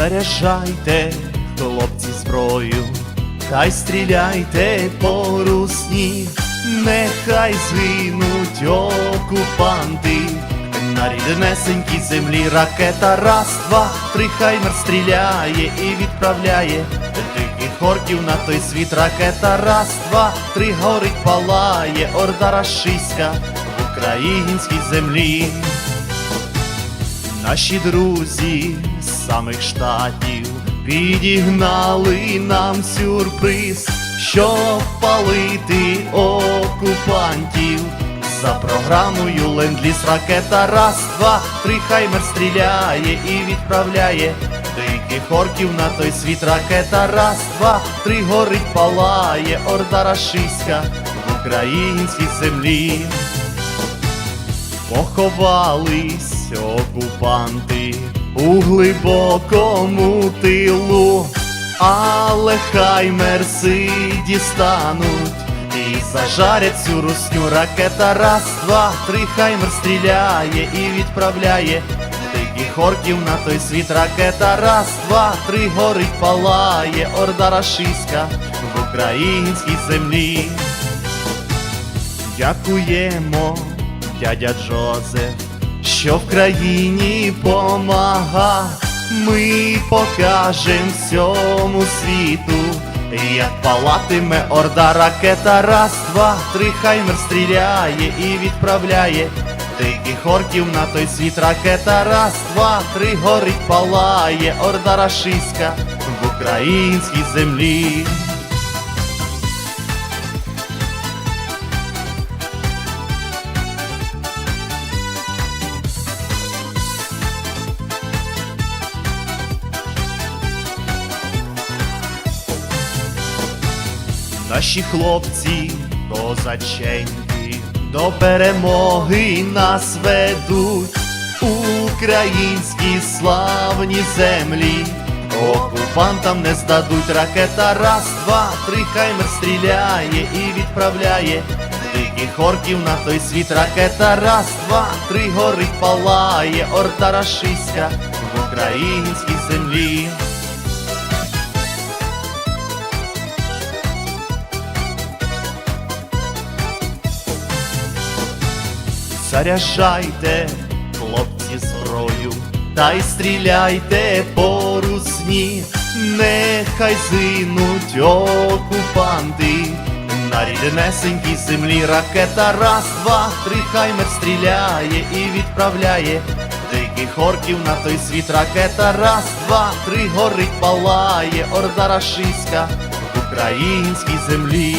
Заряджайте, хлопці, зброю, та й стріляйте по русні, нехай згинуть окупанти. На ріднесенькій землі ракета раз, два, три хаймер стріляє і відправляє диких орків на той світ. Ракета раз, два, три горить, палає, орда рашиська в українській землі. Наші друзі з самих штатів підігнали нам сюрприз, щоб палити окупантів. За програмою ленд-ліз ракета раз, два, три хаймер стріляє і відправляє диких орків на той світ. Ракета раз, два, три горить, палає, орда рашиська в українській землі. Поховались окупанти у глибокому тилу, але хай мерси дістануть і зажарять цю русню. Ракета раз, два, три, хаймер стріляє і відправляє диких орків на той світ. Ракета раз, два, три, горить, палає, орда рашиська в українській землі. Дякуємо, дядя Джозеф, що в країні помага. Ми покажем всьому світу, як палатиме орда ракета. Раз, два, три, хаймер стріляє і відправляє диких орків на той світ. Ракета раз, два, три, горить, палає, орда рашиська в українській землі. Наші хлопці козаченьки до перемоги нас ведуть українські славні землі. Окупантам не здадуть ракета раз, два, три, хаймер стріляє і відправляє диких орків на той світ. Ракета раз, два, три, горить, палає, орда рашиська в українській землі. Заряджайте, хлопці, зброю, та й стріляйте по русні, нехай зинуть окупанти. На ріднесенькій землі ракета раз, два, три, хаймер стріляє і відправляє диких орків на той світ. Ракета раз, два, три, горить, палає, орда рашиська в українській землі.